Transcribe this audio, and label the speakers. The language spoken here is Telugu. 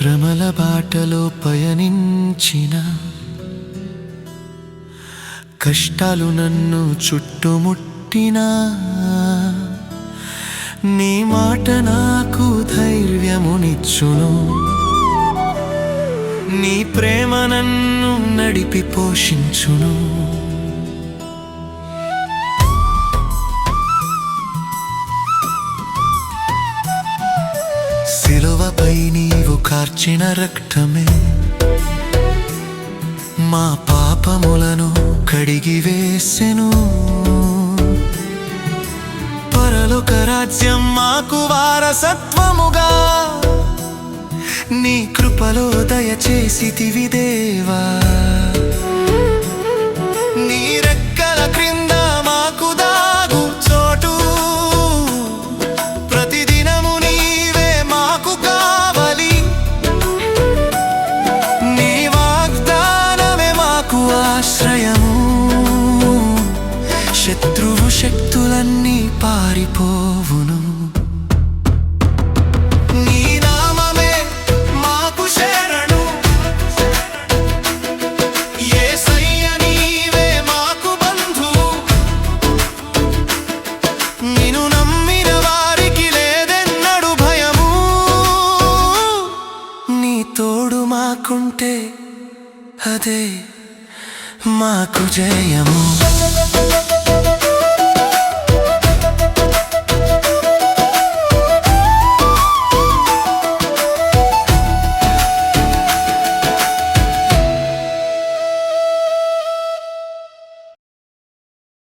Speaker 1: శ్రమల బాటలో పయనించిన కష్టాలు నన్ను చుట్టుముట్టినా నీ మాట నాకు ధైర్యమునిచ్చును. నీ ప్రేమ నన్ను నడిపి పోషించును. శిలువపై నీ కార్చిన రక్తమే. మా పాపములను కడిగి వేసెను. పరలోక రాజ్యం మాకు వారసత్వముగా. నీ కృపలో దయచేసి దేవా నీ రక్త శత్రువు శక్తులన్నీ పారిపోవును. తోడు మాకుంటే అదే మాకు జయము.